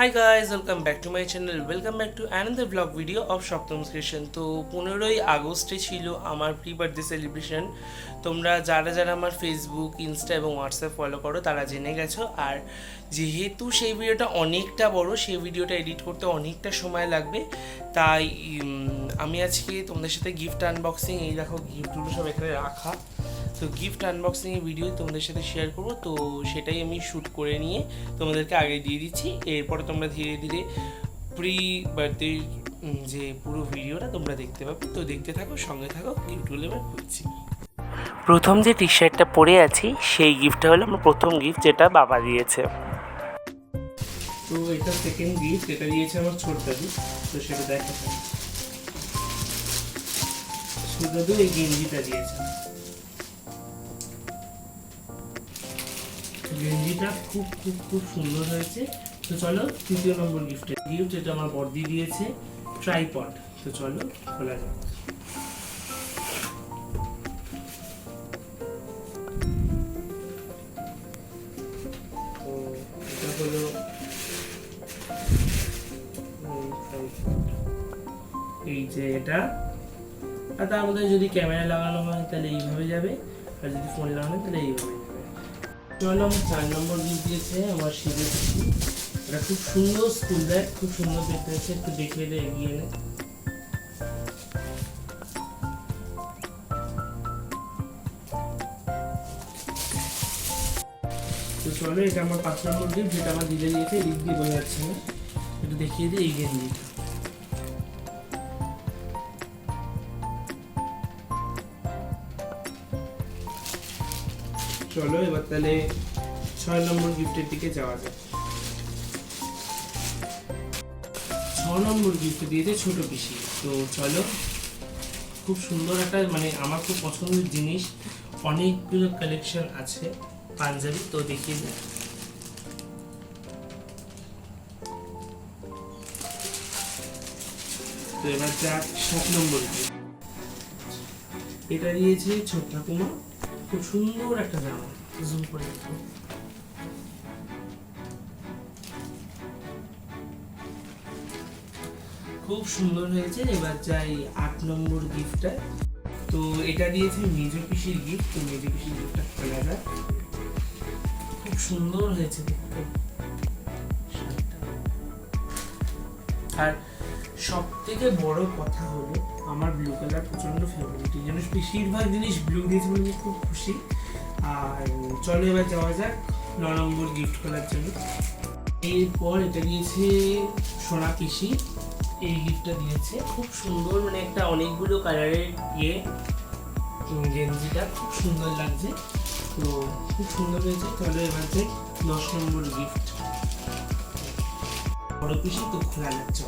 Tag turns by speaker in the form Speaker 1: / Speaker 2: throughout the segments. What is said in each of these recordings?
Speaker 1: Hi guys welcome back to my channel welcome back to another vlog video of Saptam creation তো পনেরোই আগস্টে ছিল আমার pre birthday celebration তোমরা যারা যারা আমার ফেসবুক ইনস্টা এবং হোয়াটসঅ্যাপ ফলো করো, তারা জেনে গেছো। আর যেহেতু সেই ভিডিওটা অনেকটা বড়, সেই ভিডিওটা এডিট করতে অনেকটা সময় লাগবে। তাই আমি আজকে তোমাদের সাথে গিফট আনবক্সিং এই দেখো গিফটগুলো সব এখানে রাখা। তো গিফট আনবক্সিং এর ভিডিও তোমাদের সাথে শেয়ার করব। তো সেটাই আমি শ্যুট করে নিয়ে তোমাদেরকে আগে দিয়ে দিচ্ছি। এরপরে তোমরা ধীরে ধীরে প্রি বার্থডে যে পুরো ভিডিওটা তোমরা দেখতে পাবে। তো দেখতে থাকো, সঙ্গে থাকো গিফটগুলো এবার খুঁজছি প্রথম যে টি শার্টটা পরে আছি, সেই গিফটটা হলো আমার প্রথম গিফট যেটা বাবা দিয়েছে। তো এটা সেকেন্ড গিফট এটা দিয়েছে আমার ছোট দাদু। তো সেটা দেখা। ছোট দাদু এই গেঞ্জিটা দিয়েছে। গেঞ্জিটা খুব খুব খুব সুন্দর হয়েছে। তো চলো তৃতীয় নম্বর গিফট গিফট এটা আমার বর্দি দিয়েছে ট্রাইপড তো চলো, খোলা যাক। হলো এই যে এটা। আর তার মধ্যে যদি ক্যামেরা লাগানো হয়, তাহলে এইভাবে যাবে। আর যদি ফোন লাগানো হয়, তাহলে এইভাবে। যাবে চলো আমার চার নম্বর গিফট দিয়েছে আমার শিবে এটা খুব সুন্দর স্কুল ব্যাগ খুব সুন্দর দেখতে হচ্ছে, একটু দেখে দে এগিয়ে নে। তো চলো, এটা আমার পাঁচ নম্বর গিফট যেটা আমার দিলে দিয়েছে এদিক দিয়ে বোঝা যাচ্ছে না। একটু দেখিয়ে দিই এই গেঞ্জিটা চলো, এবার তাহলে ছয় নম্বর গিফটের দিকে যাওয়া যাক। ছ নম্বর গিফট দিয়েছে ছোট পিসি। তো চলো, খুব সুন্দর একটা মানে আমার খুব পছন্দের জিনিস। অনেকগুলো কালেকশন আছে পাঞ্জাবি, তো দেখিয়ে দেয় এবার যাক সাত নম্বর এটা দিয়েছে ছোট ঠাকুমা। খুব সুন্দর একটা জামা জুম করে দেখো খুব সুন্দর হয়েছে, এবার যাই আট নম্বর গিফটটা তো এটা দিয়েছে মেজ পিসির গিফট তো মেজ পিসির গিফটটা খোলা যায় খুব সুন্দর হয়েছে দেখতে। আর সব থেকে বড় কথা হলো আমার ব্লু কালার প্রচণ্ড ফেভারিট এই জন্য বেশিরভাগ জিনিস ব্লু দিয়েছে বলে খুব খুশি। আর চলো এবার যাওয়া যাক ন নম্বর গিফট করার জন্য। এরপর এটা দিয়েছে সোনা পিসি এই গিফটটা দিয়েছে। খুব সুন্দর মানে একটা অনেকগুলো কালারের ইয়ে গেঞ্জিটা খুব সুন্দর লাগছে। তো খুব সুন্দর হয়েছে। চলো এবার যাই দশ নম্বর গিফট বড় পিসি তো খোলা যাচ্ছে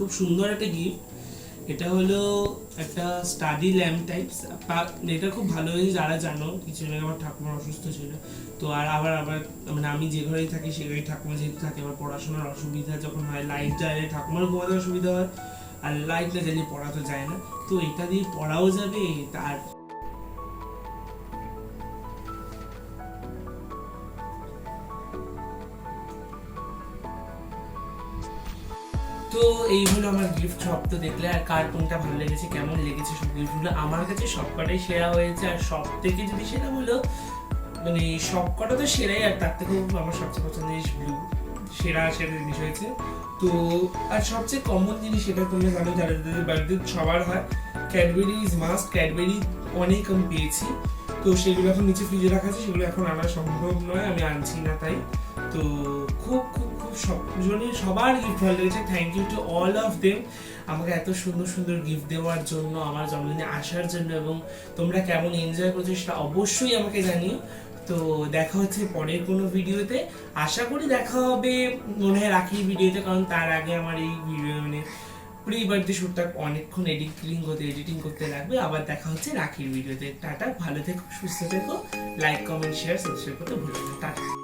Speaker 1: খুব সুন্দর একটা গিফট এটা হলো একটা স্টাডি ল্যাম্প টাইপস এটা খুব ভালো হয়েছে যারা জানো, কিছু আগে আমার ঠাকুমার অসুস্থ ছিল। তো আর আবার আবার মানে আমি যে ঘরেই থাকি, সে ঘরেই ঠাকুমা যেহেতু থাকে, আমার পড়াশোনার অসুবিধা যখন হয় লাইট যায় ঠাকুমার ঘুমাতে অসুবিধা হয়, আর লাইট না জ্বালিয়ে পড়া তো যায় না। তো এটা দিয়ে পড়াও যাবে, তার তো এই হলো আমার গিফট সব তো দেখলে আর কার কোনটা ভালো লেগেছে, কেমন লেগেছে সব গিফটগুলো আমার কাছে সবকটাই সেরা হয়েছে, আর সব থেকে যদি সেরা হলো মানে সবকটা তো সেরাই, আর তার থেকেও আমার সবচেয়ে পছন্দের জিনিস ব্লু সেরা সেরা জিনিস হয়েছে। তো, আর সবচেয়ে কমন জিনিস সেটা তোমরা জানো, যারা যাদের বাড়িতে সবার হয় ক্যাডবেরি ইজ মাস্ট ক্যাডবেরি অনেক আমি পেয়েছি। তো সেগুলো এখন নিচে ফ্রিজে রাখা আছে, সেগুলো এখন আনা সম্ভব নয়, আমি আনছি না তাই। তো খুব খুব খুব সবার গিফট ভালো লেগেছে। Thank you to all of them আমাকে এত সুন্দর সুন্দর গিফট দেওয়ার জন্য, আমার জন্মদিনে আসার জন্য এবং তোমরা কেমন এনজয় করছ সেটা অবশ্যই আমাকে জানিও। তো দেখা হচ্ছে পরের কোনো ভিডিওতে। আশা করি দেখা হবে, মনে হয় রাখির ভিডিওতে, কারণ তার আগে আমার এই ভিডিও মানে প্রি বার্থডে শ্যুটটা অনেকক্ষণ এডিটিং করতে এডিটিং করতে লাগবে। আবার দেখা হচ্ছে রাখির ভিডিওতে। টাটা, ভালো থেকো, সুস্থ থেকো। লাইক কমেন্ট শেয়ার সাবস্ক্রাইব করতে ভুলো টাটা।